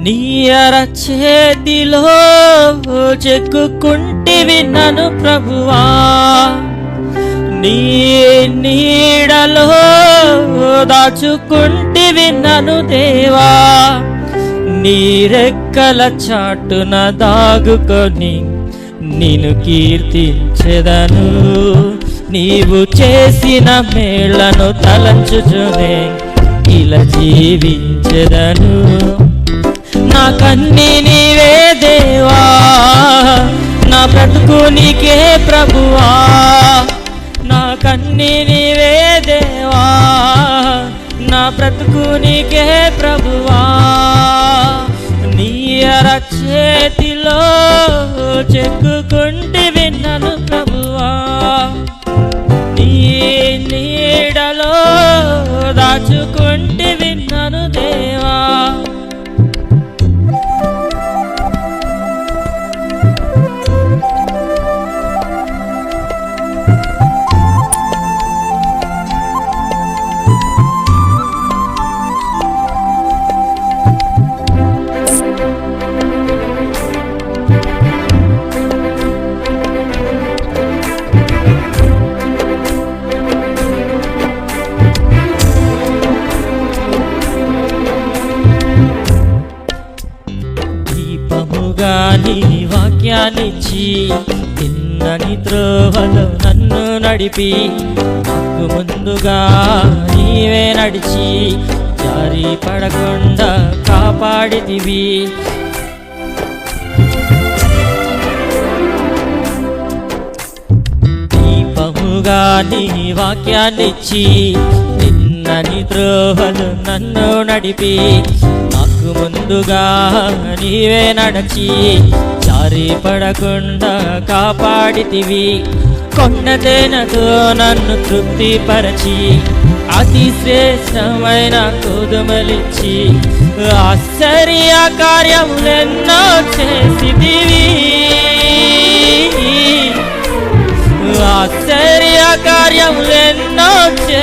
నీయర చేతిలో చెక్కుకుంటివి నన్ను ప్రభువా. నీ నీడలో దాచుకుంటివి నన్ను దేవా. నీ రెక్కల చాటున దాగుకొని నిన్ను కీర్తించెదను. నీవు చేసిన మేళ్ళను తలంచుచునే ఇలా జీవించెదను. నా కన్ని నీవే దేవా. నా బ్రతుకు నీకే ప్రభువా. నా కన్ని నీవే దేవా. నా బ్రతుకు నీకే ప్రభువా. నీ అర చెక్కుకుంటే విన్నను వాక్యాన్నిచ్చి తిన్నని త్రోవలో నన్ను నడిపి నాకు ముందుగా నీవే నడిచి జారి పడకుండా కాపాడితివి. దీపముగా నీ వాక్యాన్నిచ్చి నిన్నని ద్రోహలు నన్ను నడిపి నాకు ముందుగా నీవే నడచి జారి పడకుండా కాపాడితివి. కొండతేనతో నన్ను తృప్తిపరచి అతి శ్రేష్టమైన కుదుమలిచ్చి ఆశ్చర్య కార్యములెన్నో చేసిదివి ఆశ్చర్య కార్యములెన్నో చే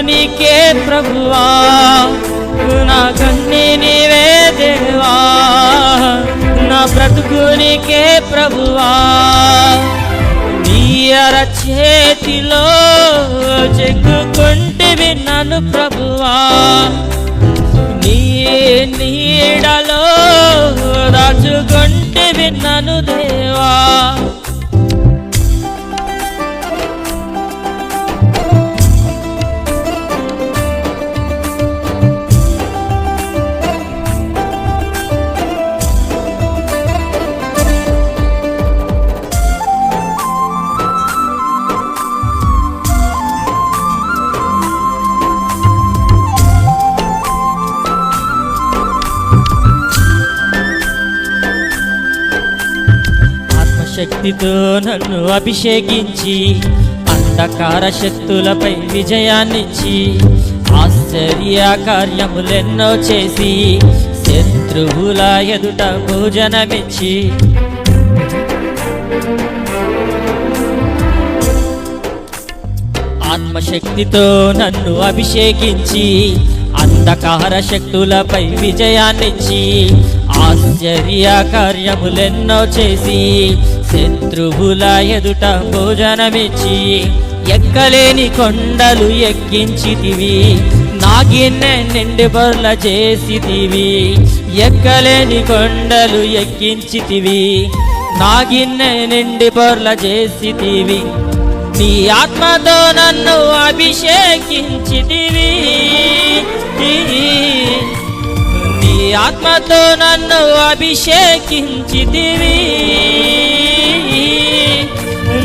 నీకే ప్రభువా. నా కన్ని నీవే దేవా. నా బ్రతుకు నీకే ప్రభువా. నీయర చేతిలో చెక్కుకుంటే విన్నాను ప్రభువా. నీ నీడలో దాచుకుంటే విన్నాను దేవా. శక్తితో నన్ను అభిషేకించి అంధకార శక్తులపై విజయాన్నిచ్చి ఆశ్చర్య కార్యములెన్నో చేసి శత్రువుల ఎదుట భోజనమిచ్చి. ఆత్మశక్తితో నన్ను అభిషేకించి అంధకార శక్తులపై విజయాన్నిచ్చి ఆశ్చర్య కార్యములెన్నో చేసి శత్రువుల ఎదుట భోజనమిచ్చి ఎక్కలేని కొండలు ఎక్కించితివి నాగిన్నె నిండి బొర్ల చేసితివి ఎక్కలేని కొండలు ఎక్కించితివి నాగిన్నె నిండి బొర్ల చేసితివి నీ ఆత్మతో నన్ను అభిషేకించితివి. ఆత్మతో నన్ను అభిషేకించితివి.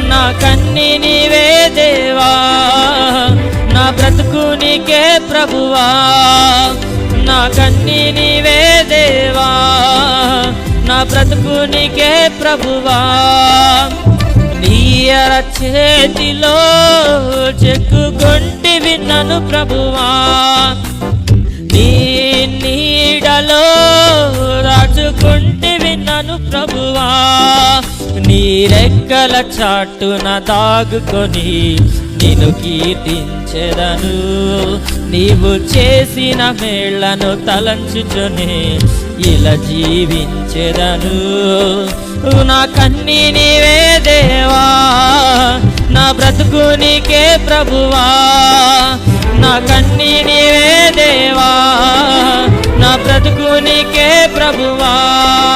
నా కన్ని నీవే దేవా నా బ్రతుకు నీకే ప్రభువా. నా కన్ని నీవే దేవా నా బ్రతుకు నీకే ప్రభువా. నీయర చేతిలో చెక్కుకుంటే విన్నను ప్రభువా. నీ నీడలో చేశాను ప్రభువా. నీ రెక్కల చాటున దాగుకొని నిన్ను కీర్తించెదను. నీవు చేసిన మేళ్ళను తలంచుచొని ఇలా జీవించెదను. నా కన్నీ నీవే దేవా. నా బ్రతుకు నీకే ప్రభువా. నా కన్ని నీవే దేవా. నా బ్రతుకు నీకే ప్రభువా.